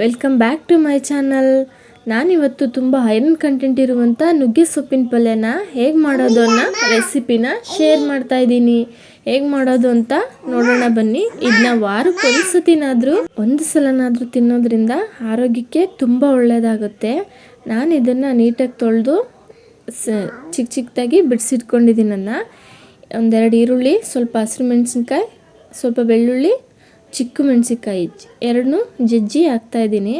Welcome back to my channel ನಾನಿವತ್ತು ತುಂಬ iron content ಇರುವಂಥ ನುಗ್ಗೆ ಸೊಪ್ಪಿನ ಪಲ್ಯನ ಹೇಗೆ ಮಾಡೋದು ಅನ್ನೋ ರೆಸಿಪಿನ ಶೇರ್ ಮಾಡ್ತಾ ಇದ್ದೀನಿ. ಹೇಗೆ ಮಾಡೋದು ಅಂತ ನೋಡೋಣ ಬನ್ನಿ. ಇದನ್ನ ವಾರಕ್ಕೆ ಒಂದು ಸತಿನಾದರೂ ಒಂದು ಸಲನಾದರೂ ತಿನ್ನೋದ್ರಿಂದ ಆರೋಗ್ಯಕ್ಕೆ ತುಂಬ ಒಳ್ಳೆಯದಾಗುತ್ತೆ ನಾನು ಇದನ್ನು ನೀಟಾಗಿ ತೊಳೆದು, ಸ ಚಿಕ್ಕ ಚಿಕ್ಕದಾಗಿ ಬಿಡಿಸಿಟ್ಕೊಂಡಿದ್ದೀನನ್ನ ಒಂದೆರಡು ಈರುಳ್ಳಿ, ಸ್ವಲ್ಪ ಹಸಿರು ಮೆಣಸಿನ್ಕಾಯಿ, ಸ್ವಲ್ಪ ಬೆಳ್ಳುಳ್ಳಿ ಚಿಕ್ಕ ಮೆಣಸಿನ್ಕಾಯಿ ಎರಡನ್ನೂ ಜಜ್ಜಿ ಹಾಕ್ತಾಯಿದ್ದೀನಿ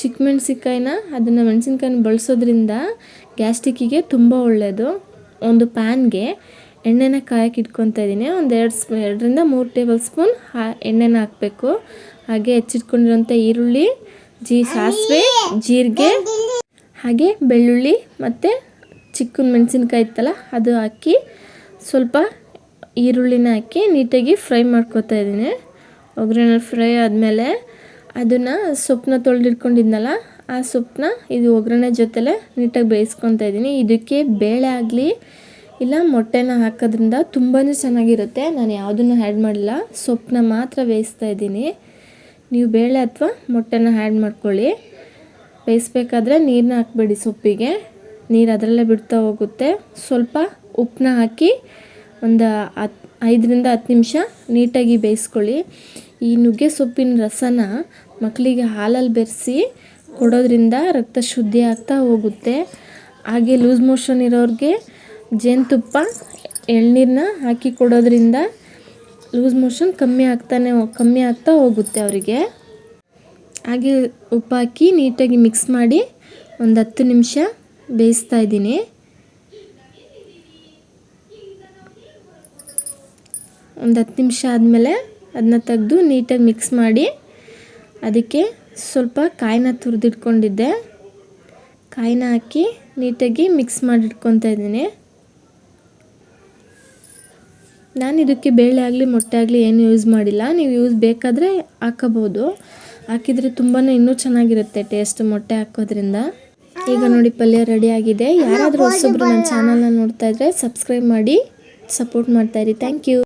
ಚಿಕ್ಕ ಮೆಣಸಿನ್ಕಾಯಿನ ಅದನ್ನು ಮೆಣಸಿನ್ಕಾಯಿನ ಬಳಸೋದ್ರಿಂದ ಗ್ಯಾಸ್ಟಿಕ್ಕಿಗೆ ತುಂಬ ಒಳ್ಳೆಯದು ಒಂದು ಪ್ಯಾನ್ಗೆ ಎಣ್ಣೆನ ಕಾಯಕ್ಕೆ ಇಟ್ಕೊತಾ ಇದ್ದೀನಿ. ಒಂದು ಎರಡು ಸ್ಪೂ ಎರಡರಿಂದ ಮೂರು ಟೇಬಲ್ ಸ್ಪೂನ್ ಹಾ, ಎಣ್ಣೆನ ಹಾಕಬೇಕು. ಹಾಗೆ ಹೆಚ್ಚಿಟ್ಕೊಂಡಿರೋಂಥ ಈರುಳ್ಳಿ, ಜಿ, ಸಾಸಿವೆ, ಜೀರಿಗೆ, ಹಾಗೆ ಬೆಳ್ಳುಳ್ಳಿ ಮತ್ತು ಚಿಕ್ಕ ಮೆಣಸಿನ್ಕಾಯಿ ಇತ್ತಲ್ಲ ಅದು ಹಾಕಿ ಸ್ವಲ್ಪ ಈರುಳ್ಳಿನ ಹಾಕಿ ನೀಟಾಗಿ ಫ್ರೈ ಮಾಡ್ಕೋತಾ ಇದ್ದೀನಿ. ಒಗ್ಗರಣೆ ಫ್ರೈ ಆದಮೇಲೆ ಅದನ್ನು ಸೊಪ್ಪನ್ನ ತೊಳೆದಿಟ್ಕೊಂಡಿದ್ನಲ್ಲ, ಆ ಸೊಪ್ಪನ್ನ ಇದು ಒಗ್ಗರಣೆ ಜೊತೆಲೆ ನೀಟಾಗಿ ಬೇಯಿಸ್ಕೊತಾ ಇದ್ದೀನಿ. ಇದಕ್ಕೆ ಬೇಳೆ ಆಗಲಿ ಇಲ್ಲ ಮೊಟ್ಟೆನ ಹಾಕೋದ್ರಿಂದ ತುಂಬಾ ಚೆನ್ನಾಗಿರುತ್ತೆ. ನಾನು ಯಾವುದನ್ನು ಆ್ಯಡ್ ಮಾಡಿಲ್ಲ. ಸೊಪ್ಪನ್ನ ಮಾತ್ರ ಬೇಯಿಸ್ತಾ ಇದ್ದೀನಿ. ನೀವು ಬೇಳೆ ಅಥವಾ ಮೊಟ್ಟೆನ ಆ್ಯಡ್ ಮಾಡ್ಕೊಳ್ಳಿ. ಬೇಯಿಸ್ಬೇಕಾದ್ರೆ ನೀರನ್ನ ಹಾಕ್ಬೇಡಿ ಸೊಪ್ಪಿಗೆ. ನೀರು ಅದರಲ್ಲೇ ಬಿಡ್ತಾ ಹೋಗುತ್ತೆ. ಸ್ವಲ್ಪ ಉಪ್ಪನ್ನ ಹಾಕಿ ಒಂದು ಹತ್ತು ಐದರಿಂದ ಹತ್ತು ನಿಮಿಷ ನೀಟಾಗಿ ಬೇಯಿಸ್ಕೊಳ್ಳಿ. ಈ ನುಗ್ಗೆ ಸೊಪ್ಪಿನ ರಸನ ಮಕ್ಕಳಿಗೆ ಹಾಲಲ್ಲಿ ಬೆರೆಸಿ ಕೊಡೋದ್ರಿಂದ ರಕ್ತ ಶುದ್ಧಿ ಆಗ್ತಾ ಹೋಗುತ್ತೆ. ಹಾಗೆ ಲೂಸ್ ಮೋಷನ್ ಇರೋರಿಗೆ ಜೇನುತುಪ್ಪ ಎಳ್ನೀರನ್ನ ಹಾಕಿ ಕೊಡೋದ್ರಿಂದ ಲೂಸ್ ಮೋಷನ್ ಕಮ್ಮಿ ಆಗ್ತಾನೆ ಕಮ್ಮಿ ಆಗ್ತಾ ಹೋಗುತ್ತೆ ಅವರಿಗೆ. ಹಾಗೆ ಉಪ್ಪು ಹಾಕಿ ನೀಟಾಗಿ ಮಿಕ್ಸ್ ಮಾಡಿ ಒಂದು ಹತ್ತು ನಿಮಿಷ ಬೇಯಿಸ್ತಾ ಇದ್ದೀನಿ. ಒಂದು ಹತ್ತು ನಿಮಿಷ ಆದಮೇಲೆ ಅದನ್ನ ತೆಗೆದು ನೀಟಾಗಿ ಮಿಕ್ಸ್ ಮಾಡಿ ಅದಕ್ಕೆ ಸ್ವಲ್ಪ ಕಾಯಿನ ತುರಿದಿಟ್ಕೊಂಡಿದ್ದೆ. ಕಾಯಿನ ಹಾಕಿ ನೀಟಾಗಿ ಮಿಕ್ಸ್ ಮಾಡಿಟ್ಕೊತಾ ಇದ್ದೀನಿ. ನಾನು ಇದಕ್ಕೆ ಬೇಳೆ ಆಗಲಿ, ಮೊಟ್ಟೆ ಆಗಲಿ ಏನು ಯೂಸ್ ಮಾಡಿಲ್ಲ. ನೀವು ಯೂಸ್ ಬೇಕಾದರೆ ಹಾಕೋಬೋದು ಹಾಕಿದರೆ ತುಂಬಾ ಇನ್ನೂ ಚೆನ್ನಾಗಿರುತ್ತೆ ಟೇಸ್ಟ್ ಮೊಟ್ಟೆ ಹಾಕೋದ್ರಿಂದ. ಈಗ ನೋಡಿ ಪಲ್ಯ ರೆಡಿ ಆಗಿದೆ. ಯಾರಾದರೂ ಹೊಸೊಬ್ರು ನನ್ನ ಚಾನಲ್ನ ನೋಡ್ತಾ ಇದ್ದರೆ ಸಬ್ಸ್ಕ್ರೈಬ್ ಮಾಡಿ ಸಪೋರ್ಟ್ ಮಾಡ್ತಾಯಿರಿ ಥ್ಯಾಂಕ್ ಯು